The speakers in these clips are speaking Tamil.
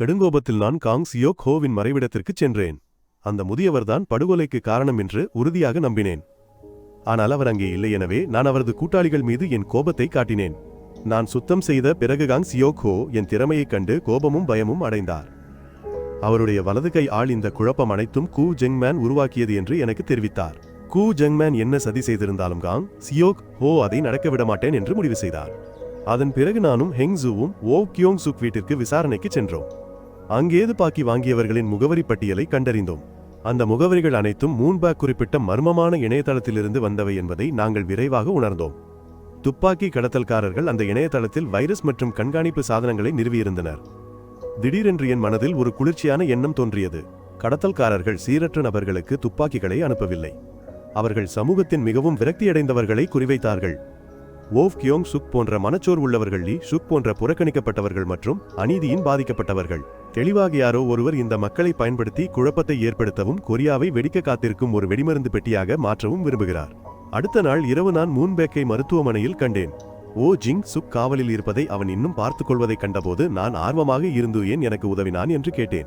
கடுங்கோபத்தில் நான் காங் சியோக் ஹோவின் மறைவிடத்திற்குச் சென்றேன். அந்த முதியவர்தான் படுகொலைக்கு காரணம் என்று உறுதியாக நம்பினேன். ஆனால் அவர் அங்கே இல்லை எனவே நான் அவரது கூட்டாளிகள் மீது என் கோபத்தை காட்டினேன். நான் சுத்தம் செய்த பிறகு காங் சியோக் ஹோ என் திறமையைக் கண்டு கோபமும் பயமும் அடைந்தார். அவருடைய வலது கை ஆள் இந்த குழப்பம் அனைத்தும் கூ ஜெங்மேன் உருவாக்கியது என்று எனக்கு தெரிவித்தார். கூ ஜெங்மேன் என்ன சதி செய்திருந்தாலும் காங் சியோக் ஹோ அதை நடக்க விட மாட்டேன் என்று முடிவு செய்தார். அதன் பிறகு நானும் ஹெங்ஸுவும் ஓ கியோங் சுக் வீட்டிற்கு விசாரணைக்கு சென்றோம். அங்கேது பாக்கி வாங்கியவர்களின் முகவரி பட்டியலை கண்டறிந்தோம். அந்த முகவரிகள் அனைத்தும் மூன்பேக் குறிப்பிட்ட மர்மமான இணையதளத்திலிருந்து வந்தவை என்பதை நாங்கள் விரைவாக உணர்ந்தோம். துப்பாக்கி கடத்தல்காரர்கள் அந்த இணையதளத்தில் வைரஸ் மற்றும் கண்காணிப்பு சாதனங்களை நிறுவியிருந்தனர். திடீரென்று என் மனதில் ஒரு குளிர்ச்சியான எண்ணம் தோன்றியது. கடத்தல்காரர்கள் சீரற்ற நபர்களுக்கு துப்பாக்கிகளை அனுப்பவில்லை. அவர்கள் சமூகத்தின் மிகவும் விரக்தியடைந்தவர்களை குறிவைத்தார்கள். ஓவ் கியோங் சுக் போன்ற மனச்சோர் உள்ளவர்கள் லீ சுக் போன்ற புறக்கணிக்கப்பட்டவர்கள் மற்றும் அநீதியின் பாதிக்கப்பட்டவர்கள். தெளிவாக யாரோ ஒருவர் இந்த மக்களை பயன்படுத்தி குழப்பத்தை ஏற்படுத்தவும் கொரியாவை வெடிக்க காத்திருக்கும் ஒரு வெடிமருந்து பெட்டியாக மாற்றவும் விரும்புகிறார். அடுத்த நாள் இரவு நான் மூன்பேக்கை மருத்துவமனையில் கண்டேன். ஓ ஜிங் சுக் காவலில் இருப்பதை அவன் இன்னும் பார்த்துக் கொள்வதைக் கண்டபோது நான் ஆர்வமாக இருந்து ஏன் எனக்கு உதவினான் என்று கேட்டேன்.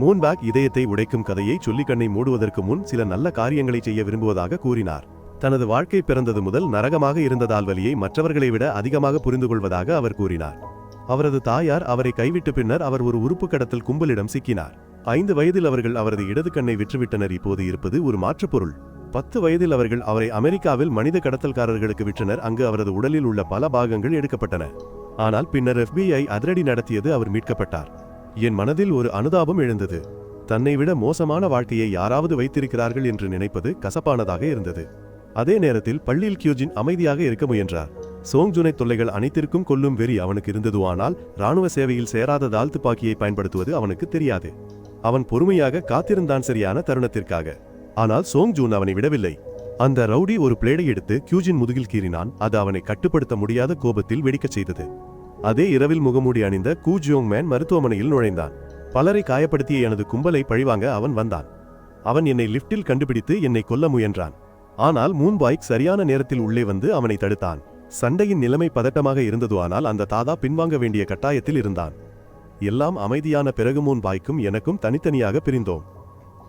மூன்பேக் இதயத்தை உடைக்கும் கதையை சொல்லி கண்ணை மூடுவதற்கு முன் சில நல்ல காரியங்களை செய்ய விரும்புவதாக கூறினார். தனது வாழ்க்கை பிறந்தது முதல் நரகமாக இருந்ததால் வலியை மற்றவர்களை விட அதிகமாக புரிந்து கொள்வதாக அவர் கூறினார். அவரது தாயார் அவரை கைவிட்ட பின்னர் அவர் ஒரு உறுப்பு கடத்தல் கும்பலிடம் சிக்கினார். ஐந்து வயதில் அவர்கள் அவரது இடது கண்ணை விற்றுவிட்டனர். இப்போது இருப்பது ஒரு மாற்றுப்பொருள் பத்து வயதில் அவர்கள் அவரை அமெரிக்காவில் மனித கடத்தல்காரர்களுக்கு விற்றனர். அங்கு அவரது உடலில் உள்ள பல பாகங்கள் எடுக்கப்பட்டன. ஆனால் பின்னர் எஃபிஐ அதிரடி நடத்தியது அவர் மீட்கப்பட்டார். என் மனதில் ஒரு அனுதாபம் எழுந்தது. தன்னை விட மோசமான வாழ்க்கையை யாராவது வைத்திருக்கிறார்கள் என்று நினைப்பது கசப்பானதாக இருந்தது. அதே நேரத்தில் பள்ளியில் கியூஜின் அமைதியாக இருக்க முயன்றார். சோங்ஜுனை தொல்லைகள் அனைத்திற்கும் கொல்லும் வெறி அவனுக்கு இருந்ததுவானால் ராணுவ சேவையில் சேராததால் துப்பாக்கியை பயன்படுத்துவது அவனுக்கு தெரியாது. அவன் பொறுமையாக காத்திருந்தான் சரியான தருணத்திற்காக. ஆனால் சோங்ஜூன் அவனை விடவில்லை. அந்த ரவுடி ஒரு பிளேடை எடுத்து கியூஜின் முதுகில் கீறினான். அது அவனை கட்டுப்படுத்த முடியாத கோபத்தில் வெடிக்கச் செய்தது. அதே இரவில் முகமூடி அணிந்த கூஜியோங் மேன் மருத்துவமனையில் நுழைந்தான். பலரை காயப்படுத்திய எனது கும்பலை பழிவாங்க அவன் வந்தான். அவன் என்னை லிப்டில் கண்டுபிடித்து என்னை கொல்ல முயன்றான். ஆனால் மூன்பாய்க் சரியான நேரத்தில் உள்ளே வந்து அவனை தடுத்தான். சண்டையின் நிலைமை பதட்டமாக இருந்தது ஆனால் அந்த தாதா பின்வாங்க வேண்டிய கட்டாயத்தில் இருந்தான். எல்லாம் அமைதியான பிறகு மூன்பாய்க்கும் எனக்கும் தனித்தனியாக பிரிந்தோம்.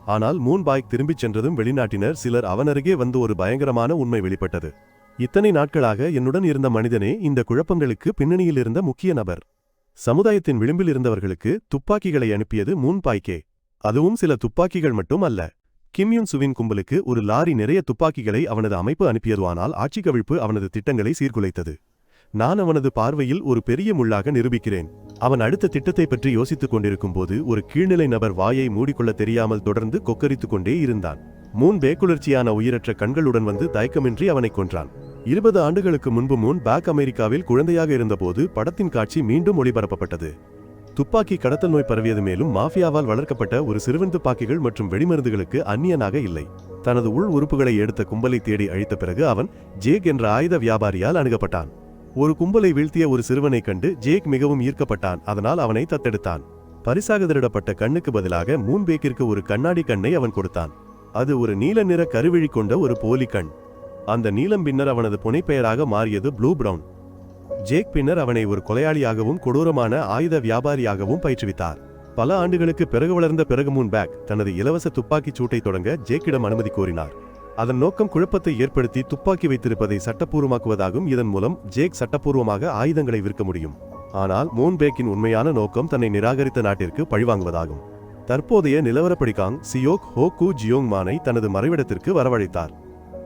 ஆனால் மூன்பாய்க் திரும்பிச் சென்றதும் வெளிநாட்டினர் சிலர் அவனருகே வந்து ஒரு பயங்கரமான உண்மை வெளிப்பட்டது. இத்தனை நாட்களாக என்னுடன் இருந்த மனிதனே இந்த குழப்பங்களுக்கு பின்னணியில் இருந்த முக்கிய நபர். சமுதாயத்தின் விளிம்பில் இருந்தவர்களுக்கு துப்பாக்கிகளை அனுப்பியது மூன்பாய்க்கே. அதுவும் சில துப்பாக்கிகள் மட்டும் அல்ல. கிம்யூன் சுவின் கும்பலுக்கு ஒரு லாரி நிறைய துப்பாக்கிகளை அவனது அமைப்பு அனுப்பியதுவானால் ஆட்சி கவிழ்ப்பு அவனது திட்டங்களை சீர்குலைத்தது. நான் அவனது பார்வையில் ஒரு பெரிய முள்ளாக நிரூபிக்கிறேன். அவன் அடுத்த திட்டத்தை பற்றி யோசித்துக் கொண்டிருக்கும் போது ஒரு கீழ்நிலை நபர் வாயை மூடிக்கொள்ள தெரியாமல் தொடர்ந்து கொக்கரித்துக் கொண்டே இருந்தான். மூன் பேக்குளர்ச்சியான உயிரற்ற கண்களுடன் வந்து தயக்கமின்றி அவனை கொன்றான். இருபது ஆண்டுகளுக்கு முன்பு மூன் பேக் அமெரிக்காவில் குழந்தையாக இருந்தபோது படத்தின் காட்சி மீண்டும் ஒளிபரப்பப்பட்டது. துப்பாக்கி கடத்தல் நோய் பரவியது மேலும் மாஃபியாவால் வளர்க்கப்பட்ட ஒரு சிறுவன் துப்பாக்கிகள் மற்றும் வெடிமருந்துகளுக்கு அந்நியனாக இல்லை. தனது உள் உறுப்புகளை எடுத்த கும்பலை தேடி அழித்த பிறகு அவன் ஜேக் என்ற ஆயுத வியாபாரியால் அணுகப்பட்டான். ஒரு கும்பலை வீழ்த்திய ஒரு சிறுவனைக் கண்டு ஜேக் மிகவும் ஈர்க்கப்பட்டான் அதனால் அவனை தத்தெடுத்தான். பரிசாக திருடப்பட்ட கண்ணுக்கு பதிலாக மூன்பேக்கிற்கு ஒரு கண்ணாடி கண்ணை அவன் கொடுத்தான். அது ஒரு நீல நிற கருவிழி கொண்ட ஒரு போலி கண். அந்த நீலம் பின்னர் அவனது புனைப்பெயராக மாறியது ப்ளூ பிரவுன். ஜேக் பின்னர் அவனை ஒரு கொலையாளியாகவும் கொடூரமான ஆயுத வியாபாரியாகவும் பயிற்றுவித்தார். பல ஆண்டுகளுக்கு பிறகு வளர்ந்த பிறகு முன் பேக் தனது இலவச துப்பாக்கிச் சூட்டை தொடங்க ஜேக்கிடம் அனுமதி கோரினார். அதன் நோக்கம் குழப்பத்தை ஏற்படுத்தி துப்பாக்கி வைத்திருப்பதை சட்டப்பூர்வமாக்குவதாகும். இதன் மூலம் ஜேக் சட்டப்பூர்வமாக ஆயுதங்களை விற்க முடியும். ஆனால் மோன்பேக்கின் உண்மையான நோக்கம் தன்னை நிராகரித்த நாட்டிற்கு பழிவாங்குவதாகும். தற்போதைய நிலவரப்படிகாங் சியோக் ஹோகு ஜியோங் மானை தனது மறைவிடத்திற்கு வரவழைத்தார்.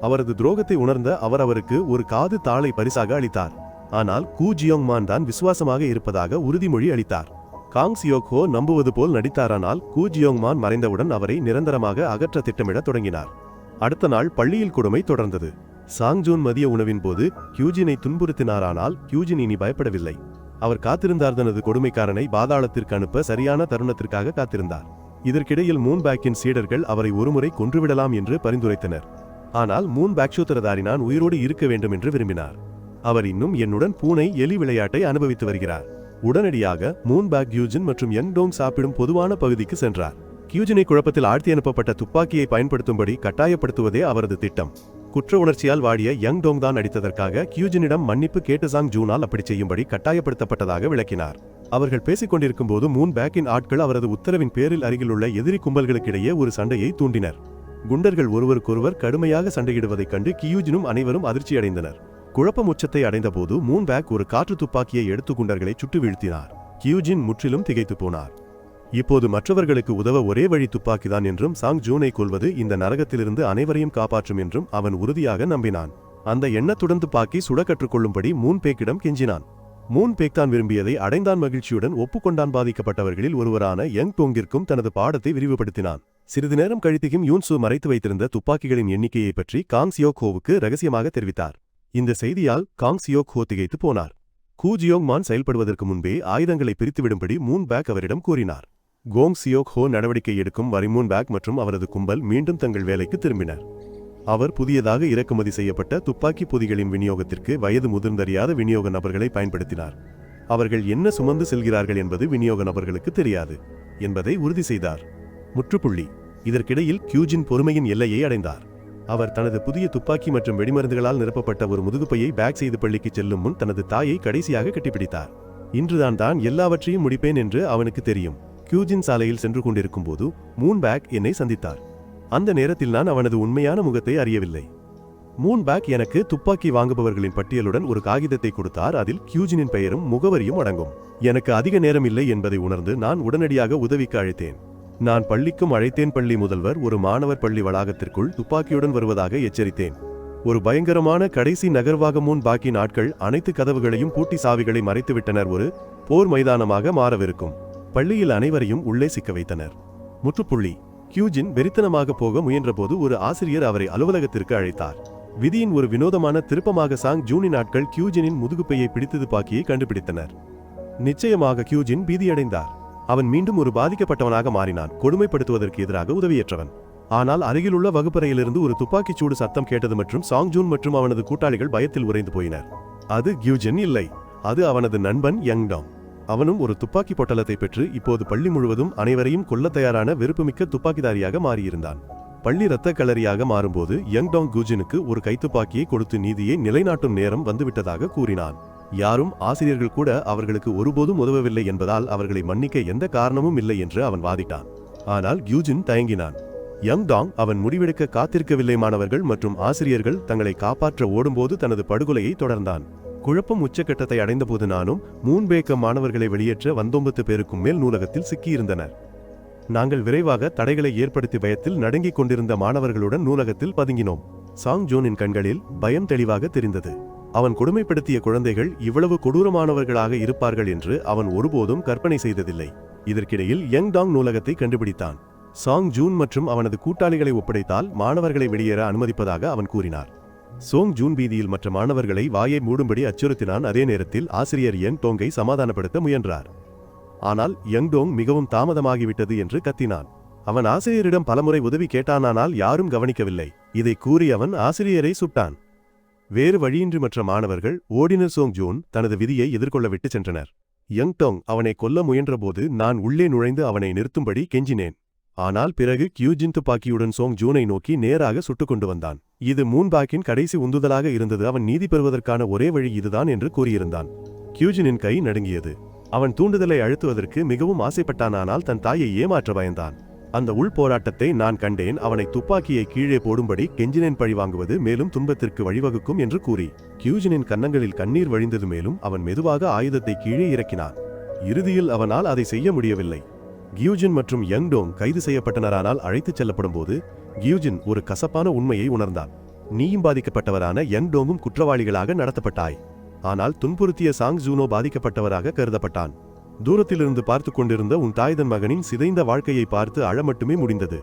அவரது துரோகத்தை உணர்ந்த அவர் அவருக்கு ஒரு காது தாளை பரிசாக அளித்தார். ஆனால் கூ ஜியோங் மான் தான் விசுவாசமாக இருப்பதாக உறுதிமொழி அளித்தார். காங் சியோக் ஹோ நம்புவது போல் நடித்தாரானால் கூ ஜியோங் மான் மறைந்தவுடன் அவரை நிரந்தரமாக அகற்ற திட்டமிடத் தொடங்கினார். அடுத்த நாள் பள்ளியில் கொடுமை தொடர்ந்தது. சாங்ஜூன் மதிய உணவின் போது கியூஜினை துன்புறுத்தினாரானால் கியூஜின் இனி பயப்படவில்லை. அவர் காத்திருந்தார் தனது கொடுமைக்காரனை பாதாளத்திற்கு அனுப்ப சரியான தருணத்திற்காக காத்திருந்தார். இதற்கிடையில் மூன் பேக்கின் சீடர்கள் அவரை ஒருமுறை கொன்றுவிடலாம் என்று பரிந்துரைத்தனர். ஆனால் மூன் பேக் சூத்திரதாரி நான் உயிரோடு இருக்க வேண்டும் என்று விரும்பினார். அவர் இன்னும் என்னுடன் பூனை எலி விளையாட்டை அனுபவித்து வருகிறார். உடனடியாக மூன் பேக் கியூஜின் மற்றும் என் டோங் சாப்பிடும் பொதுவான பகுதிக்கு சென்றார். கியூஜினை குழப்பத்தில் ஆழ்த்தி அனுப்பப்பட்ட துப்பாக்கியை பயன்படுத்தும்படி கட்டாயப்படுத்துவதே அவரது திட்டம். குற்ற உணர்ச்சியால் வாடிய யங் டோங் தான் அடித்ததற்காக கியூஜினிடம் மன்னிப்பு கேட்டு சாங் ஜூனால் அப்படி செய்யும்படி கட்டாயப்படுத்தப்பட்டதாக விளக்கினார். அவர்கள் பேசிக் கொண்டிருக்கும் போது மூன் பேக்கின் ஆட்கள் அவரது உத்தரவின் பேரில் அருகிலுள்ள எதிரி கும்பல்களுக்கிடையே ஒரு சண்டையை தூண்டினர். குண்டர்கள் ஒருவருக்கொருவர் கடுமையாக சண்டையிடுவதைக் கண்டு கியூஜினும் அனைவரும் அதிர்ச்சியடைந்தனர். குழப்பம் உச்சத்தை அடைந்தபோது மூன்பேக் ஒரு காற்று துப்பாக்கியை எடுத்து குண்டர்களை சுட்டு வீழ்த்தினார். கியூஜின் முற்றிலும் திகைத்துப் போனார். இப்போது மற்றவர்களுக்கு உதவ ஒரே வழி துப்பாக்கிதான் என்றும் சாங் ஜூனை கொள்வது இந்த நரகத்திலிருந்து அனைவரையும் காப்பாற்றும் என்றும் அவன் உறுதியாக நம்பினான். அந்த எண்ணத்துடன் துப்பாக்கி சுட கற்றுக்கொள்ளும்படி மூன் பேக்கிடம் கெஞ்சினான். மூன் பேக் தான் விரும்பியதை அடைந்தான் மகிழ்ச்சியுடன் ஒப்புக்கொண்டான் பாதிக்கப்பட்டவர்களில் ஒருவரான யங் போங்கிற்கும் தனது பாடத்தை விரிவுபடுத்தினான். சிறிது நேரம் கழித்துக்கும் யூன்சு மறைத்து வைத்திருந்த துப்பாக்கிகளின் எண்ணிக்கையை பற்றி காங் சியோகோவுக்கு ரகசியமாக தெரிவித்தார். இந்த செய்தியால் காங் சியோக் ஹோ திகைத்து போனார். கூ மான் செயல்படுவதற்கு முன்பே ஆயுதங்களை பிரித்துவிடும்படி மூன் பேக் அவரிடம் கூறினார். கோங் சியோக் ஹோ நடவடிக்கை எடுக்கும் வரை மூன் பேக் மற்றும் அவரது கும்பல் மீண்டும் தங்கள் வேலைக்கு திரும்பினர். அவர் புதியதாக இறக்குமதி செய்யப்பட்ட துப்பாக்கி பொதிகளின் விநியோகத்திற்கு வயது முதிர்ந்தறியாத விநியோக நபர்களை பயன்படுத்தினார். அவர்கள் என்ன சுமந்து செல்கிறார்கள் என்பது விநியோக நபர்களுக்கு தெரியாது என்பதை உறுதி செய்தார். முற்றுப்புள்ளி. இதற்கிடையில் கியூஜின் பொறுமையின் எல்லையை அடைந்தார். அவர் தனது புதிய துப்பாக்கி மற்றும் வெடிமருந்துகளால் நிரப்பப்பட்ட ஒரு முதுகுப்பையை பேக் செய்து பள்ளிக்கு செல்லும் முன் தனது தாயை கடைசியாக கட்டிப்பிடித்தார். இன்றுதான் தான் எல்லாவற்றையும் முடிப்பேன் என்று அவனுக்கு தெரியும். கியூஜின் சாலையில் சென்று கொண்டிருக்கும் போது மூன் பேக் என்னை சந்தித்தார். அந்த நேரத்தில் நான் அவனது உண்மையான முகத்தை அறியவில்லை. மூன் பேக் எனக்கு துப்பாக்கி வாங்குபவர்களின் பட்டியலுடன் ஒரு காகிதத்தை கொடுத்தார். அதில் கியூஜினின் பெயரும் முகவரியும் அடங்கும். எனக்கு அதிக நேரம் இல்லை என்பதை உணர்ந்து நான் உடனடியாக உதவிக்கு அழைத்தேன். நான் பள்ளிக்கும் அழைத்தேன் பள்ளி முதல்வர் ஒரு மாணவர் பள்ளி வளாகத்திற்குள் துப்பாக்கியுடன் வருவதாக எச்சரித்தேன். ஒரு பயங்கரமான கடைசி நகர்வாக முன் பாக்கி நாட்கள் அனைத்து கதவுகளையும் பூட்டி சாவிகளை மறைத்துவிட்டனர். ஒரு போர் மைதானமாக மாறவிருக்கும். பள்ளியில் அனைவரையும் உள்ளே சிக்க வைத்தனர். முற்றுப்புள்ளி. கியூஜின் வெறித்தனமாக போக முயன்றபோது ஒரு ஆசிரியர் அவரை அலுவலகத்திற்கு அழைத்தார். விதியின் ஒரு வினோதமான திருப்பமாக சாங் ஜூனி நாட்கள் கியூஜினின் முதுகுப்பையை பிடித்து துப்பாக்கியை கண்டுபிடித்தனர். நிச்சயமாக கியூஜின் பீதியடைந்தார். அவன் மீண்டும் ஒரு பாதிக்கப்பட்டவனாக மாறினான். கொடுமைப்படுத்துவதற்கு எதிராக உதவியற்றவன். ஆனால் அருகிலுள்ள வகுப்பறையிலிருந்து ஒரு துப்பாக்கிச் சூடு சத்தம் கேட்டது மற்றும் சாங் ஜூன் மற்றும் அவனது கூட்டாளிகள் பயத்தில் உறைந்து போயினர். அது கியூஜன் இல்லை. அது அவனது நண்பன் யங்டாங் அவனும் ஒரு துப்பாக்கி பொட்டலத்தை பெற்று இப்போது பள்ளி முழுவதும் அனைவரையும் கொல்லத் தயாரான வெறுப்புமிக்க துப்பாக்கிதாரியாக மாறியிருந்தான். பள்ளி இரத்த களரியாக மாறும்போது யங்டாங் குஜினுக்கு ஒரு கைத்துப்பாக்கியை கொடுத்து நீதியை நிலைநாட்டும் நேரம் வந்துவிட்டதாக கூறினான். யாரும் ஆசிரியர்கள் கூட அவர்களுக்கு ஒருபோதும் உதவவில்லை என்பதால் அவர்களை மன்னிக்க எந்த காரணமும் இல்லை என்று அவன் வாதிட்டான். ஆனால் கியூஜின் தயங்கினான். யங்டாங் அவன் முடிவெடுக்க காத்திருக்கவில்லை மாணவர்கள் மற்றும் ஆசிரியர்கள் தங்களை காப்பாற்ற ஓடும்போது தனது படுகொலையை தொடர்ந்தான். குழப்பம் உச்சக்கட்டத்தை அடைந்தபோது நானும் மூன்பேக்க மாணவர்களை வெளியேற்ற வந்தொம்பத்து பேருக்கும் மேல் நூலகத்தில் சிக்கியிருந்தனர். நாங்கள் விரைவாக தடைகளை ஏற்படுத்தி பயத்தில் நடுங்கிக் கொண்டிருந்த மாணவர்களுடன் நூலகத்தில் பதுங்கினோம். சாங் ஜோனின் கண்களில் பயம் தெளிவாக தெரிந்தது. அவன் கொடுமைப்படுத்திய குழந்தைகள் இவ்வளவு கொடூரமானவர்களாக இருப்பார்கள் என்று அவன் ஒருபோதும் கற்பனை செய்ததில்லை. இதற்கிடையில் யங் டாங் நூலகத்தை கண்டுபிடித்தான். சாங் ஜூன் மற்றும் அவனது கூட்டாளிகளை ஒப்படைத்தால் மாணவர்களை வெளியேற அனுமதிப்பதாக அவன் கூறினார். சோங் ஜூன் வீதியில் மற்ற மாணவர்களை வாயை மூடும்படி அச்சுறுத்தினான். அதே நேரத்தில் ஆசிரியர் யங் டோங்கை சமாதானப்படுத்த முயன்றார். ஆனால் யங் டோங் மிகவும் தாமதமாகிவிட்டது என்று கத்தினான். அவன் ஆசிரியரிடம் பலமுறை உதவி கேட்டானானால் யாரும் கவனிக்கவில்லை. இதை கூறி அவன் ஆசிரியரை சுட்டான். வேறு வழியின்றி மற்ற மாணவர்கள் ஓடினர் சோங் ஜூன் தனது விதியை எதிர்கொள்ள விட்டுச் சென்றனர். யங் டோங் அவனை கொல்ல முயன்றபோது நான் உள்ளே நுழைந்து அவனை நிறுத்தும்படி கெஞ்சினேன். ஆனால் பிறகு கியூஜின் துப்பாக்கியுடன் சோங் ஜூனை நோக்கி நேராக சுட்டுக் கொண்டு வந்தான். இது மூன்பாக்கின் கடைசி உந்துதலாக இருந்தது. அவன் நீதி பெறுவதற்கான ஒரே வழி இதுதான் என்று கூறியிருந்தான். கியூஜினின் கை நடுங்கியது. அவன் தூண்டுதலை அழுத்துவதற்கு மிகவும் ஆசைப்பட்டானானால் தன் தாயை ஏமாற்ற பயந்தான். அந்த உள் போராட்டத்தை நான் கண்டேன். அவனை துப்பாக்கியை கீழே போடும்படி கெஞ்சினேன் பழி வாங்குவது மேலும் துன்பத்திற்கு வழிவகுக்கும் என்று கூறி கியூஜினின் கன்னங்களில் கண்ணீர் வழிந்தது மேலும் அவன் மெதுவாக ஆயுதத்தை கீழே இறக்கினான். இறுதியில் அவனால் அதை செய்ய முடியவில்லை. கியூஜின் மற்றும் யங்டோங் கைது செய்யப்பட்டனரானால் அழைத்துச் செல்லப்படும் போது கியூஜின் ஒரு கசப்பான உண்மையை உணர்ந்தான். நீயும் பாதிக்கப்பட்டவரான யங்டோங்கும் குற்றவாளிகளாக நடத்தப்பட்டாய். ஆனால் துன்புறுத்திய சாங் ஜூனோ பாதிக்கப்பட்டவராக கருதப்பட்டான். தூரத்திலிருந்து பார்த்து கொண்டிருந்த உன் தாய்தன் மகனின் சிதைந்த வாழ்க்கையை பார்த்து அழ மட்டுமே முடிந்தது.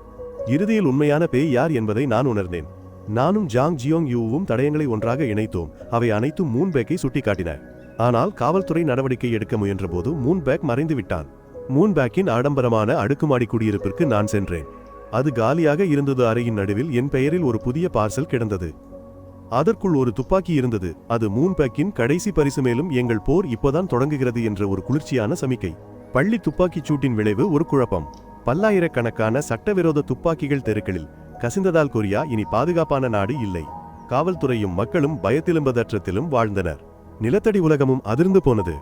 இறுதியில் உண்மையான பேய் யார் என்பதை நான் உணர்ந்தேன். நானும் ஜாங் ஜியோங் யூவும் தடயங்களை ஒன்றாக இணைத்தோம். அவை அனைத்தும் மூன் பேக்கை சுட்டிக்காட்டின. ஆனால் காவல்துறை நடவடிக்கை எடுக்க முயன்றபோது மூன் பேக் மறைந்து விட்டான் மூன் பேக்கின் ஆடம்பரமான அடுக்குமாடி குடியிருப்பிற்கு நான் சென்றேன். அது காலியாக இருந்தது அறையின் நடுவில் என் பெயரில் ஒரு புதிய பார்சல் கிடந்தது. அதற்குள் ஒரு துப்பாக்கி இருந்தது. அது மூன் பேக்கின் கடைசி பரிசு மேலும் எங்கள் போர் இப்போதான் தொடங்குகிறது என்ற ஒரு குளிர்ச்சியான சமிக்கை. பள்ளி துப்பாக்கிச் சூட்டின் விளைவு ஒரு குழப்பம். பல்லாயிரக்கணக்கான சட்டவிரோத துப்பாக்கிகள் தெருக்களில் கசிந்ததால் கொரியா இனி பாதுகாப்பான நாடு இல்லை. காவல்துறையும் மக்களும் பயத்திலும்பதற்றத்திலும் வாழ்ந்தனர். நிலத்தடி உலகமும் அதிர்ந்து போனது.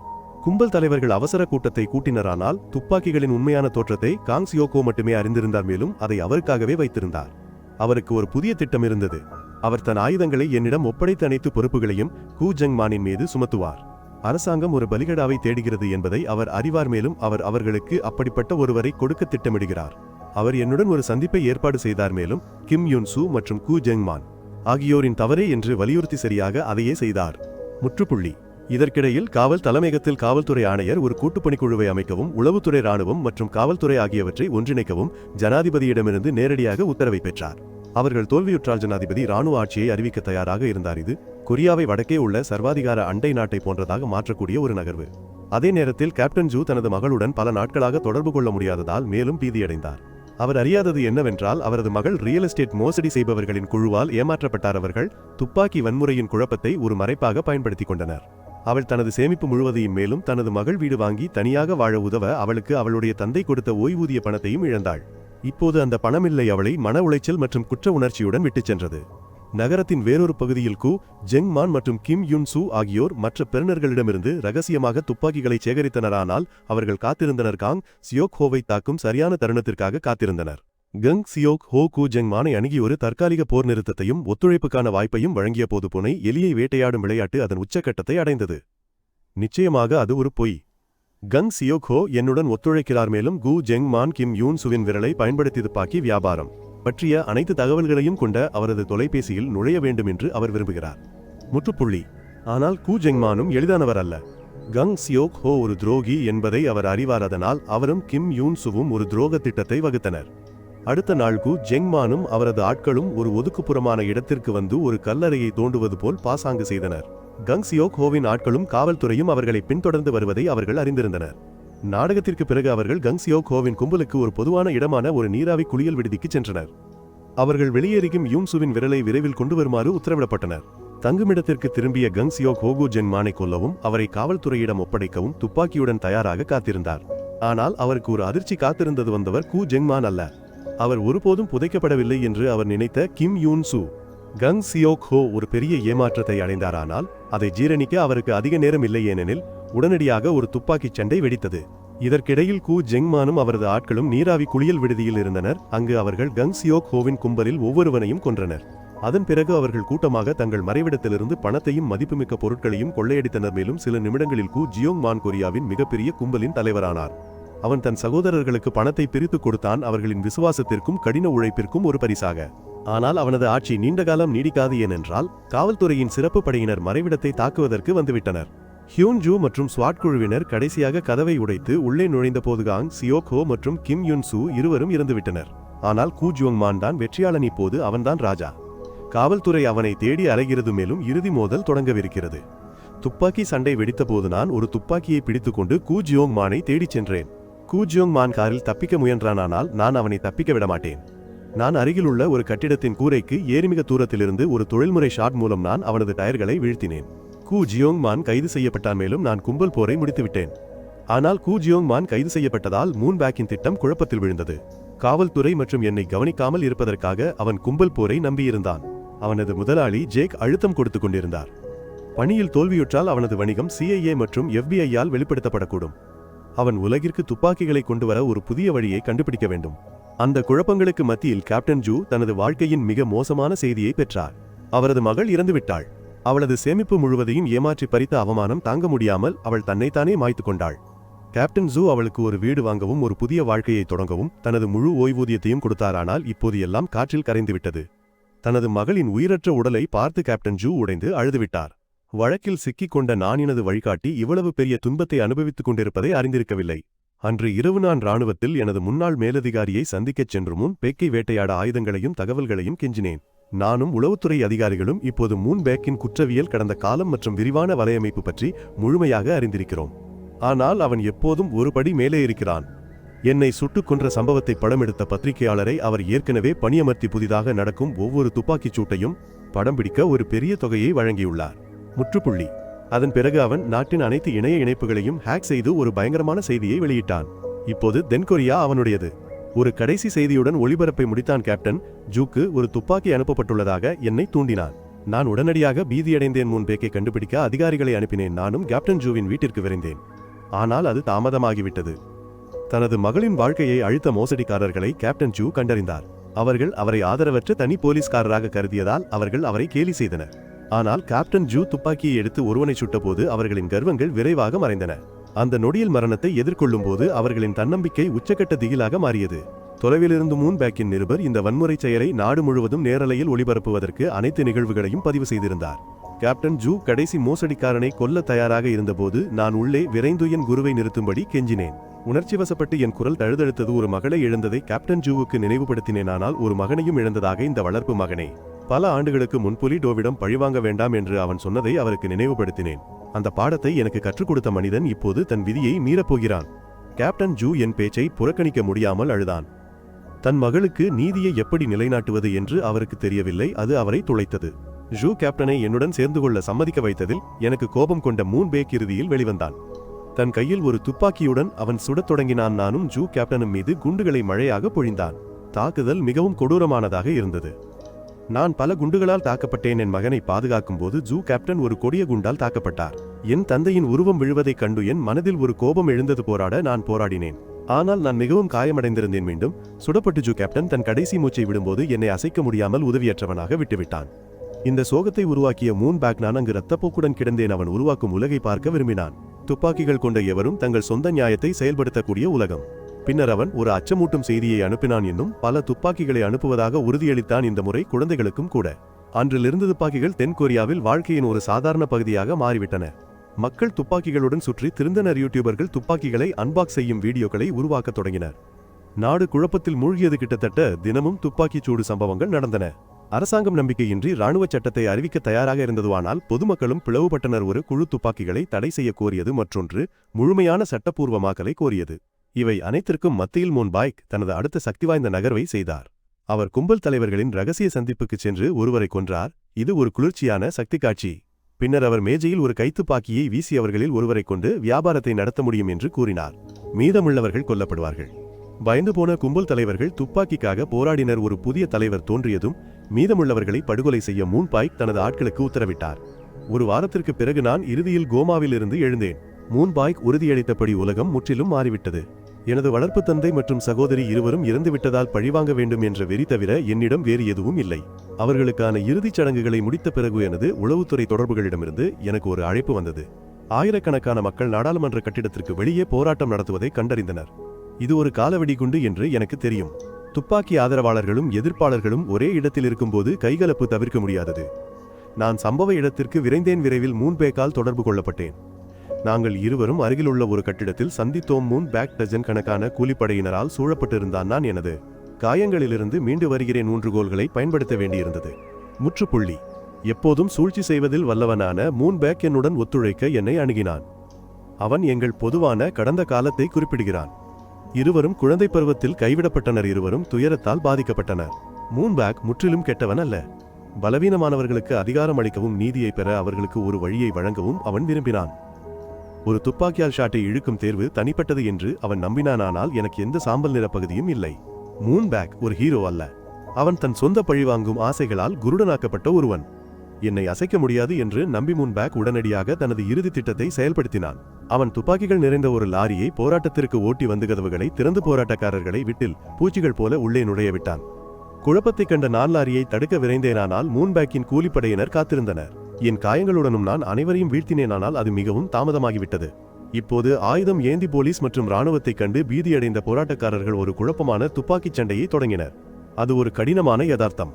கும்பல் தலைவர்கள் அவசர கூட்டத்தை கூட்டினரானால் துப்பாக்கிகளின் உண்மையான தோற்றத்தை காங்ஸ் யோகோ மட்டுமே அறிந்திருந்தார் மேலும் அதை அவருக்காகவே வைத்திருந்தார். அவருக்கு ஒரு புதிய திட்டம் இருந்தது. அவர் தன் ஆயுதங்களை என்னிடம் ஒப்படைத்த அனைத்து பொறுப்புகளையும் கூ ஜங் மானின் மீது சுமத்துவார். அரசாங்கம் ஒரு பலிகடாவை தேடுகிறது என்பதை அவர் அறிவார் மேலும் அவர் அவர்களுக்கு அப்படிப்பட்ட ஒருவரை கொடுக்க திட்டமிடுகிறார். அவர் என்னுடன் ஒரு சந்திப்பை ஏற்பாடு செய்தார் மேலும் கிம் யுன் சு மற்றும் கூ ஜெங் மான் ஆகியோரின் தவறே என்று வலியுறுத்தி சரியாக அதையே செய்தார். முற்றுப்புள்ளி. இதற்கிடையில் காவல் தலைமையகத்தில் காவல்துறை ஆணையர் ஒரு கூட்டுப்பணிக்குழுவை அமைக்கவும் உளவுத்துறை ராணுவம் மற்றும் காவல்துறை ஆகியவற்றை ஒன்றிணைக்கவும் ஜனாதிபதியிடமிருந்து நேரடியாக உத்தரவை பெற்றார். அவர்கள் தோல்வியுற்றால் ஜனாதிபதி ராணுவ ஆட்சியை அறிவிக்க தயாராக இருந்தார். இது கொரியாவை வடக்கே உள்ள சர்வாதிகார அண்டை நாட்டை போன்றதாக மாற்றக்கூடிய ஒரு நகர்வு. அதே நேரத்தில் கேப்டன் ஜூ தனது மகளுடன் பல நாட்களாக தொடர்பு கொள்ள முடியாததால் மேலும் பீதியடைந்தார். அவர் அறியாதது என்னவென்றால் அவரது மகள் ரியல் எஸ்டேட் மோசடி செய்பவர்களின் குழுவால் ஏமாற்றப்பட்டார். அவர்கள் துப்பாக்கி வன்முறையின் குழப்பத்தை ஒரு மறைப்பாக பயன்படுத்திக் கொண்டனர். அவள் தனது சேமிப்பு முழுவதையும் மேலும் தனது மகள் வீடு வாங்கி தனியாக வாழ உதவ அவளுக்கு அவளுடைய தந்தை கொடுத்த ஓய்வூதிய பணத்தையும் இழந்தாள். இப்போது அந்த பணமில்லை அவளை மன உளைச்சல் மற்றும் குற்ற உணர்ச்சியுடன் விட்டுச் சென்றது. நகரத்தின் வேறொரு பகுதியில் கு ஜெங் மான் மற்றும் கிம் யுன் சு ஆகியோர் மற்ற பெருநர்களிடமிருந்து ரகசியமாக துப்பாக்கிகளை சேகரித்தனரானால் அவர்கள் காத்திருந்தனர். காங் சியோக் ஹோவை தாக்கும் சரியான தருணத்திற்காக காத்திருந்தனர். கங் சியோக் ஹோ கு ஜெங் மானை அணுகி ஒரு தற்காலிக போர் நிறுத்தத்தையும் ஒத்துழைப்புக்கான வாய்ப்பையும் வழங்கிய போது புனை எலியை வேட்டையாடும் விளையாட்டு அதன் உச்சக்கட்டத்தை அடைந்தது. நிச்சயமாக அது ஒரு பொய். கங் சியோக் ஹோ என்னுடன் ஒத்துழைக்கிறார் மேலும் கு ஜெங் மான் கிம் யூன் சுவின் விரலை பயன்படுத்தி துப்பாக்கி வியாபாரம் பற்றிய அனைத்து தகவல்களையும் கொண்ட அவரது தொலைபேசியில் நுழைய வேண்டும் என்று அவர் விரும்புகிறார். முற்றுப்புள்ளி. ஆனால் கூ ஜெங்மானும் எளிதானவர் அல்ல. கங் சியோக் ஹோ ஒரு துரோகி என்பதை அவர் அறிவார் அதனால் அவரும் கிம் யூன் சுவும் ஒரு துரோக திட்டத்தை வகுத்தனர். அடுத்த நாள் கு ஜெங்மானும் அவரது ஆட்களும் ஒரு ஒதுக்குப்புறமான இடத்திற்கு வந்து ஒரு கல்லறையை தோண்டுவது போல் பாசாங்கு செய்தனர். கங் சியோக்ஹோவின் ஆட்களும் காவல்துறையும் அவர்களை பின்தொடர்ந்து வருவதை அவர்கள் அறிந்திருந்தனர். நாடகத்திற்கு பிறகு அவர்கள் கங் சியோக்ஹோவின் கும்பலுக்கு ஒரு பொதுவான இடமான ஒரு நீராவி குளியல் விடுதிக்கு சென்றனர். அவர்கள் வெளியேறியும் யூன்சுவின் விரலை விரைவில் கொண்டு வருமாறு உத்தரவிடப்பட்டனர். தங்குமிடத்திற்கு திரும்பிய கங் சியோக் ஹோகு ஜென்மானை கொல்லவும் அவரை காவல்துறையிடம் ஒப்படைக்கவும் துப்பாக்கியுடன் தயாராக காத்திருந்தார். ஆனால் அவருக்கு ஒரு அதிர்ச்சி காத்திருந்தது வந்தவர் கூ ஜெங்மான் அல்ல. அவர் ஒருபோதும் புதைக்கப்படவில்லை என்று அவர் நினைத்த கிம் யூன் சு. கங் சியோக் ஹோ ஒரு பெரிய ஏமாற்றத்தை அடைந்தாரானால் அதை ஜீரணிக்க அவருக்கு அதிக நேரம் இல்லை ஏனெனில் உடனடியாக ஒரு துப்பாக்கிச் சண்டை வெடித்தது. இதற்கிடையில் கூ ஜெங்மானும் அவரது ஆட்களும் நீராவி குளியல் விடுதியில் இருந்தனர். அங்கு அவர்கள் கங் சியோக் ஹோவின் கும்பலில் ஒவ்வொருவனையும் கொன்றனர். அதன் பிறகு அவர்கள் கூட்டமாக தங்கள் மறைவிடத்திலிருந்து பணத்தையும் மதிப்புமிக்க பொருட்களையும் கொள்ளையடித்தனர். மேலும் சில நிமிடங்களில் கூ ஜியோங் மான் கொரியாவின் மிகப்பெரிய கும்பலின் தலைவரானார். அவன் தன் சகோதரர்களுக்கு பணத்தை பிரித்துக் கொடுத்தான் அவர்களின் விசுவாசத்திற்கும் கடின உழைப்பிற்கும் ஒரு பரிசாக. ஆனால் அவனது ஆட்சி நீண்டகாலம் நீடிக்காது ஏனென்றால் காவல்துறையின் சிறப்பு படையினர் மறைவிடத்தை தாக்குவதற்கு வந்துவிட்டனர். ஹியூன்ஜூ மற்றும் ஸ்வாட் குழுவினர் கடைசியாக கதவை உடைத்து உள்ளே நுழைந்த போதுகாங் சியோகோ மற்றும் கிம் யுன் சூ இருவரும் இறந்துவிட்டனர். ஆனால் கூஜுவங் மான் தான் வெற்றியாளன். இப்போது அவன்தான் ராஜா. காவல்துறை அவனை தேடி அலைகிறது மேலும் இறுதி மோதல் தொடங்கவிருக்கிறது. துப்பாக்கி சண்டை வெடித்தபோது நான் ஒரு துப்பாக்கியை பிடித்துக்கொண்டு கூ ஜியோங் மானை தேடிச் சென்றேன். கூஜியோங் மான் காரில் தப்பிக்க முயன்றானால் நான் அவனை தப்பிக்க விட மாட்டேன் நான் அருகிலுள்ள ஒரு கட்டிடத்தின் கூரைக்கு ஏறிமிக தூரத்திலிருந்து ஒரு தொழில்முறை ஷாட் மூலம் நான் அவனது டயர்களை வீழ்த்தினேன். கூ ஜியோங் மான் கைது செய்யப்பட்டான் மேலும் நான் கும்பல் போரை முடித்துவிட்டேன். ஆனால் கூ ஜியோங் மான் கைது செய்யப்பட்டதால் மூன் பேக்கின் திட்டம் குழப்பத்தில் விழுந்தது. காவல்துறை மற்றும் என்னை கவனிக்காமல் இருப்பதற்காக அவன் கும்பல் போரை நம்பியிருந்தான். அவனது முதலாளி ஜேக் அழுத்தம் கொடுத்துக் கொண்டிருந்தார். பணியில் தோல்வியுற்றால் அவனது வணிகம் சிஐஏ மற்றும் எஃபிஐயால் வெளிப்படுத்தப்படக்கூடும். அவன் உலகிற்கு துப்பாக்கிகளை கொண்டு வர ஒரு புதிய வழியை கண்டுபிடிக்க வேண்டும். அந்த குழப்பங்களுக்கு மத்தியில் கேப்டன் ஜூ தனது வாழ்க்கையின் மிக மோசமான செய்தியை பெற்றார். அவரது மகள் இறந்துவிட்டாள். அவளது சேமிப்பு முழுவதையும் ஏமாற்றி பறித்த அவமானம் தாங்க முடியாமல் அவள் தன்னைத்தானே மாய்த்து கொண்டாள். கேப்டன் ஜூ அவளுக்கு ஒரு வீடு வாங்கவும் ஒரு புதிய வாழ்க்கையை தொடங்கவும் தனது முழு ஓய்வூதியத்தையும் கொடுத்தாரானால் இப்போது எல்லாம் காற்றில் கரைந்துவிட்டது. தனது மகளின் உயிரற்ற உடலை பார்த்து கேப்டன் ஜூ உடைந்து அழுதுவிட்டார். வழக்கில் சிக்கிக் கொண்ட எனது வழிகாட்டி இவ்வளவு பெரிய துன்பத்தை அனுபவித்துக் கொண்டிருப்பதை அறிந்திருக்கவில்லை. அன்று இரவு நான் ராணுவத்தில் எனது முன்னாள் மேலதிகாரியை சந்திக்கச் சென்று முன் பேக்கை வேட்டையாட ஆயுதங்களையும் தகவல்களையும் கெஞ்சினேன். நானும் உளவுத்துறை அதிகாரிகளும் இப்போது மூன் பேக்கின் குற்றவியல் கடந்த காலம் மற்றும் விரிவான வலையமைப்பு பற்றி முழுமையாக அறிந்திருக்கிறோம். ஆனால் அவன் எப்போதும் ஒருபடி மேலே இருக்கிறான். என்னை சுட்டுக் கொன்ற சம்பவத்தை படமெடுத்த பத்திரிகையாளரை அவர் ஏற்கனவே பணியமர்த்தி புதிதாக நடக்கும் ஒவ்வொரு துப்பாக்கிச் சூட்டையும் படம் பிடிக்க ஒரு பெரிய தொகையை வழங்கியுள்ளார். முற்றுப்புள்ளி. அதன் பிறகு அவன் நாட்டின் அனைத்து இணைய இணைப்புகளையும் ஹேக் செய்து ஒரு பயங்கரமான செய்தியை வெளியிட்டான். இப்போது தென்கொரியா அவனுடையது. ஒரு கடைசி செய்தியுடன் ஒளிபரப்பை முடித்தான் கேப்டன். ஜூக்கு ஒரு துப்பாக்கி அனுப்பப்பட்டுள்ளதாக என்னை தூண்டினான். நான் உடனடியாக பீதியடைந்தேன் முன் பேக்கை கண்டுபிடிக்க அதிகாரிகளை அனுப்பினேன். நானும் கேப்டன் ஜூவின் வீட்டிற்கு விரைந்தேன். ஆனால் அது தாமதமாகிவிட்டது. தனது மகளின் வாழ்க்கையை அழுத்த மோசடிக்காரர்களை கேப்டன் ஜூ கண்டறிந்தார். அவர்கள் அவரை ஆதரவற்ற தனி போலீஸ்காரராக கருதியதால் அவர்கள் அவரை கேலி செய்தனர். ஆனால் கேப்டன் ஜூ துப்பாக்கியை எடுத்து ஒருவனை சுட்டபோது அவர்களின் கர்வங்கள் விரைவாக மறைந்தன. அந்த நொடியில் மரணத்தை எதிர்கொள்ளும் போது அவர்களின் தன்னம்பிக்கை உச்சக்கட்ட திகிலாக மாறியது. தொலைவிலிருந்து மூன் பேக்கின் நிருபர் இந்த வன்முறை செயலை நாடு முழுவதும் நேரலையில் ஒளிபரப்புவதற்கு அனைத்து நிகழ்வுகளையும் பதிவு செய்திருந்தார். கேப்டன் ஜூ கடைசி மோசடிக்காரனை கொல்ல தயாராக இருந்தபோது நான் உள்ளே விரைந்து என் குருவை நிறுத்தும்படி கெஞ்சினேன். உணர்ச்சிவசப்பட்டு என் குரல் தழுதழுத்தது ஒரு மகளை இழந்ததை கேப்டன் ஜூவுக்கு நினைவுபடுத்தினேன் ஆனால் ஒரு மகனையும் இழந்ததாக இந்த வளர்ப்பு மகனே. பல ஆண்டுகளுக்கு முன் புலிடோவிடம் பழிவாங்க வேண்டாம் என்று அவன் சொன்னதை அவருக்கு நினைவுபடுத்தினேன். அந்த பாடத்தை எனக்கு கற்றுக் கொடுத்த மனிதன் இப்போது தன் விதியை மீறப்போகிறான். கேப்டன் ஜூ என் பேச்சை புறக்கணிக்க முடியாமல் அழுதான். தன் மகளுக்கு நீதியை எப்படி நிலைநாட்டுவது என்று அவருக்கு தெரியவில்லை அது அவரை துளைத்தது. ஜூ கேப்டனை என்னுடன் சேர்ந்து கொள்ள சம்மதிக்க வைத்ததில் எனக்கு கோபம் கொண்ட மூன் பேக் இறுதியில் வெளிவந்தான். தன் கையில் ஒரு துப்பாக்கியுடன் அவன் சுடத் தொடங்கினான். நானும் ஜூ கேப்டனும் மீது குண்டுகளை மழையாக பொழிந்தான். தாக்குதல் மிகவும் கொடூரமானதாக இருந்தது. நான் பல குண்டுகளால் தாக்கப்பட்டேன். என் மகனை பாதுகாக்கும் போது ஜூ கேப்டன் ஒரு கொடிய குண்டால் தாக்கப்பட்டார். என் தந்தையின் உருவம் விழுவதைக் கண்டு என் மனதில் ஒரு கோபம் எழுந்தது போராட நான் போராடினேன். ஆனால் நான் மிகவும் காயமடைந்திருந்தேன். மீண்டும் சுடப்பட்டு ஜூ கேப்டன் தன் கடைசி மூச்சை விடும்போது என்னை அசைக்க முடியாமல் உதவியற்றவனாக விட்டுவிட்டான். இந்த சோகத்தை உருவாக்கிய மூன் பேக் நான் அங்கு ரத்தப்போக்குடன் கிடந்தேன். அவன் உருவாக்கும் உலகை பார்க்க விரும்பினான். துப்பாக்கிகள் கொண்ட எவரும் தங்கள் சொந்த நியாயத்தை செயல்படுத்தக்கூடிய உலகம். பின்னர் அவன் ஒரு அச்சமூட்டும் செய்தியை அனுப்பினான் என்னும் பல துப்பாக்கிகளை அனுப்புவதாக உறுதியளித்தான் இந்த முறை குழந்தைகளுக்கும் கூட. அன்றிலிருந்து துப்பாக்கிகள் தென்கொரியாவில் வாழ்க்கையின் ஒரு சாதாரண பகுதியாக மாறிவிட்டன. மக்கள் துப்பாக்கிகளுடன் சுற்றி திருந்தனர் யூடியூபர்கள் துப்பாக்கிகளை அன்பாக்ஸ் செய்யும் வீடியோக்களை உருவாக்கத் தொடங்கினர். நாடு குழப்பத்தில் மூழ்கியது கிட்டத்தட்ட தினமும் துப்பாக்கிச் சூடு சம்பவங்கள் நடந்தன. அரசாங்கம் நம்பிக்கையின்றி ராணுவ சட்டத்தை அறிவிக்க தயாராக இருந்ததுவானால் பொதுமக்களும் பிளவுபட்டனர் ஒரு குழு துப்பாக்கிகளை தடை செய்ய கோரியது மற்றொன்று முழுமையான சட்டப்பூர்வமாக்கலை கோரியது. இவை அனைத்திற்கும் மத்தியில் மோன் பாய்க் தனது அடுத்த சக்தி வாய்ந்த நகர்வை செய்தார். அவர் கும்பல் தலைவர்களின் ரகசிய சந்திப்புக்குச் சென்று ஒருவரை கொன்றார். இது ஒரு குளிர்ச்சியான சக்தி காட்சி. பின்னர் அவர் மேஜையில் ஒரு கைத்துப்பாக்கியை வீசி அவர்களில் ஒருவரை கொண்டு வியாபாரத்தை நடத்த முடியும் என்று கூறினார். மீதமுள்ளவர்கள் கொல்லப்படுவார்கள். பயந்து போன கும்பல் தலைவர்கள் துப்பாக்கிக்காக போராடினர். ஒரு புதிய தலைவர் தோன்றியதும் மீதமுள்ளவர்களை படுகொலை செய்ய மூன் பாய்க் தனது ஆட்களுக்கு உத்தரவிட்டார். ஒரு வாரத்திற்கு பிறகு நான் இறுதியில் கோமாவில் இருந்து எழுந்தேன். மூன் பாய்க் உறுதியளித்தபடி உலகம் முற்றிலும் மாறிவிட்டது. எனது வளர்ப்பு தந்தை மற்றும் சகோதரி இருவரும் இறந்துவிட்டதால் பழிவாங்க வேண்டும் என்ற வெறி தவிர என்னிடம் வேறு எதுவும் இல்லை. அவர்களுக்கான இறுதிச் சடங்குகளை முடித்த பிறகு எனது உளவுத்துறை தொடர்புகளிடமிருந்து எனக்கு ஒரு அழைப்பு வந்தது. ஆயிரக்கணக்கான மக்கள் நாடாளுமன்ற கட்டிடத்திற்கு வெளியே போராட்டம் நடத்துவதை கண்டறிந்தனர். இது ஒரு காலவெடிகுண்டு என்று எனக்கு தெரியும். துப்பாக்கி ஆதரவாளர்களும் எதிர்ப்பாளர்களும் ஒரே இடத்தில் இருக்கும்போது கைகலப்பு தவிர்க்க முடியாதது. நான் சம்பவ இடத்திற்கு விரைந்தேன் விரைவில் மூன் பேக்கால் தொடர்பு கொள்ளப்பட்டேன். நாங்கள் இருவரும் அருகிலுள்ள ஒரு கட்டிடத்தில் சந்தித்தோம். மூன் பேக் டஜன் கணக்கான கூலிப்படையினரால் சூழப்பட்டிருந்தான் நான் எனது. காயங்களிலிருந்து மீண்டு வருகிறேன். ஊன்றுகோல்களை பயன்படுத்த வேண்டியிருந்தது. முற்றுப்புள்ளி. எப்போதும் சூழ்ச்சி செய்வதில் வல்லவனான மூன் பேக் என்னுடன் ஒத்துழைக்க என்னை அணுகினான். அவன் எங்கள் பொதுவான கடந்த காலத்தை குறிப்பிடுகிறான். இருவரும் குழந்தை பருவத்தில் கைவிடப்பட்டனர். இருவரும் துயரத்தால் பாதிக்கப்பட்டனர். மூன்பேக் முற்றிலும் கெட்டவன் அல்ல. பலவீனமானவர்களுக்கு அதிகாரம் அளிக்கவும் நீதியை பெற அவர்களுக்கு ஒரு வழியை வழங்கவும் அவன் விரும்பினான். ஒரு துப்பாக்கியால் ஷாட்டை இழுக்கும் தேர்வு தனிப்பட்டது என்று அவன் நம்பினானால் எனக்கு எந்த சாம்பல் நிற பகுதியும் இல்லை. மூன்பேக் ஒரு ஹீரோ அல்ல. அவன் தன் சொந்த பழிவாங்கும் ஆசைகளால் குருடனாக்கப்பட்ட ஒருவன். என்னை அசைக்க முடியாது என்று நம்பி முன்பேக் உடனடியாக தனது இறுதி திட்டத்தை செயல்படுத்தினான். அவன் துப்பாக்கிகள் நிறைந்த ஒரு லாரியை போராட்டத்திற்கு ஓட்டி வந்து கதவுகளை திறந்து போராட்டக்காரர்களை விட்டில் பூச்சிகள் போல உள்ளே நுழைய விட்டான். குழப்பத்தைக் கண்ட நான் லாரியை தடுக்க விரைந்தேனானால் மூன்பேக்கின் கூலிப்படையினர் காத்திருந்தனர். என் காயங்களுடனும் நான் அனைவரையும் வீழ்த்தினேனானால் அது மிகவும் தாமதமாகிவிட்டது. இப்போது ஆயுதம் ஏந்தி போலீஸ் மற்றும் இராணுவத்தைக் கண்டு பீதியடைந்த போராட்டக்காரர்கள் ஒரு குழப்பமான துப்பாக்கிச் சண்டையை தொடங்கினர். அது ஒரு கடினமான யதார்த்தம்.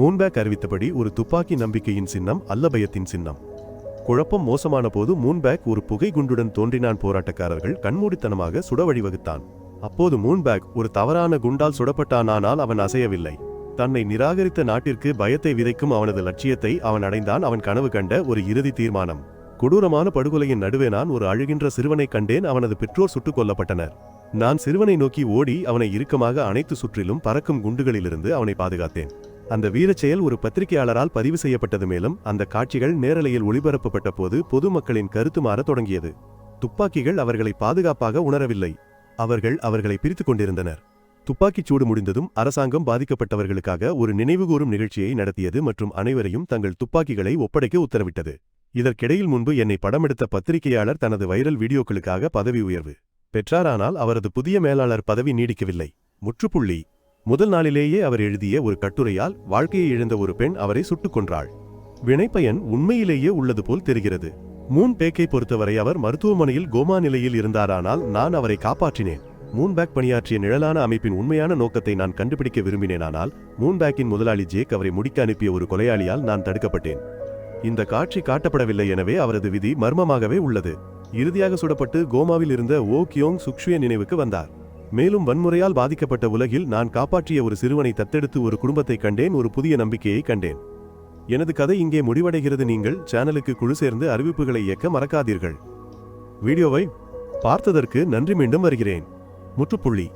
மூன்பேக் அறிவித்தபடி ஒரு துப்பாக்கி நம்பிக்கையின் சின்னம் அல்ல பயத்தின் சின்னம். குழப்பம் மோசமான போது மூன்பேக் ஒரு புகை குண்டுடன் தோன்றினான் போராட்டக்காரர்கள் கண்மூடித்தனமாக சுட வழிவகுத்தான். அப்போது மூன்பேக் ஒரு தவறான குண்டால் சுடப்பட்டானானால் அவன் அசையவில்லை. தன்னை நிராகரித்த நாட்டிற்கு பயத்தை விதைக்கும் அவனது லட்சியத்தை அவன் அடைந்தான். அவன் கனவு கண்ட ஒரு இறுதி தீர்மானம். கொடூரமான படுகொலையின் நடுவே நான் ஒரு அழுகின்ற சிறுவனை கண்டேன். அவனது பெற்றோர் சுட்டுக் கொல்லப்பட்டனர். நான் சிறுவனை நோக்கி ஓடி அவனை இறுக்கமாக அனைத்து சுற்றிலும் பறக்கும் குண்டுகளிலிருந்து அவனை பாதுகாத்தேன். அந்த வீரச் செயல் ஒரு பத்திரிகையாளரால் பதிவு செய்யப்பட்டது. மேலும் அந்த காட்சிகள் நேரலையில் ஒளிபரப்பப்பட்ட போது பொதுமக்களின் கருத்து மாற தொடங்கியது. துப்பாக்கிகள் அவர்களை பாதுகாப்பாக உணரவில்லை. அவர்கள் அவர்களை பிரித்துக் கொண்டிருந்தனர். துப்பாக்கிச் சூடு முடிந்ததும் அரசாங்கம் பாதிக்கப்பட்டவர்களுக்காக ஒரு நினைவுகூரும் நிகழ்ச்சியை நடத்தியது மற்றும் அனைவரையும் தங்கள் துப்பாக்கிகளை ஒப்படைக்க உத்தரவிட்டது. இதற்கிடையில் முன்பு என்னை படமெடுத்த பத்திரிகையாளர் தனது வைரல் வீடியோக்களுக்காக பதவி உயர்வு பெற்றாரானால் அவரது புதிய மேலாளர் பதவி நீடிக்கவில்லை. முற்றுப்புள்ளி. முதல் நாளிலேயே அவர் எழுதிய ஒரு கட்டுரையால் வாழ்க்கையை இழந்த ஒரு பெண் அவரை சுட்டுக் கொன்றாள். வினைப்பயன் உண்மையிலேயே உள்ளது போல் தெரிகிறது. மூன் பேக்கை பொறுத்தவரை அவர் மருத்துவமனையில் கோமா நிலையில் இருந்தாரானால் நான் அவரை காப்பாற்றினேன். மூன்பேக் பணியாற்றிய நிழலான அமைப்பின் உண்மையான நோக்கத்தை நான் கண்டுபிடிக்க விரும்பினேனானால் மூன்பேக்கின் முதலாளி ஜேக் அவரை முடிக்க அனுப்பிய ஒரு கொலையாளியால் நான் தடுக்கப்பட்டேன். இந்த காட்சி காட்டப்படவில்லை எனவே அவரது விதி மர்மமாகவே உள்ளது. இறுதியாக சுடப்பட்டு கோமாவில் இருந்த ஓ கியோங் சுக்ஷுய நினைவுக்கு வந்தார். மேலும் வன்முறையால் பாதிக்கப்பட்ட உலகில் நான் காப்பாற்றிய ஒரு சிறுவனை தத்தெடுத்து ஒரு குடும்பத்தை கண்டேன் ஒரு புதிய நம்பிக்கையை கண்டேன். எனது கதை இங்கே முடிவடைகிறது. நீங்கள் சேனலுக்கு குழு சேர்ந்து அறிவிப்புகளை இயக்க மறக்காதீர்கள். வீடியோவை பார்த்ததற்கு நன்றி. மீண்டும் வருகிறேன். முற்றுப்புள்ளி.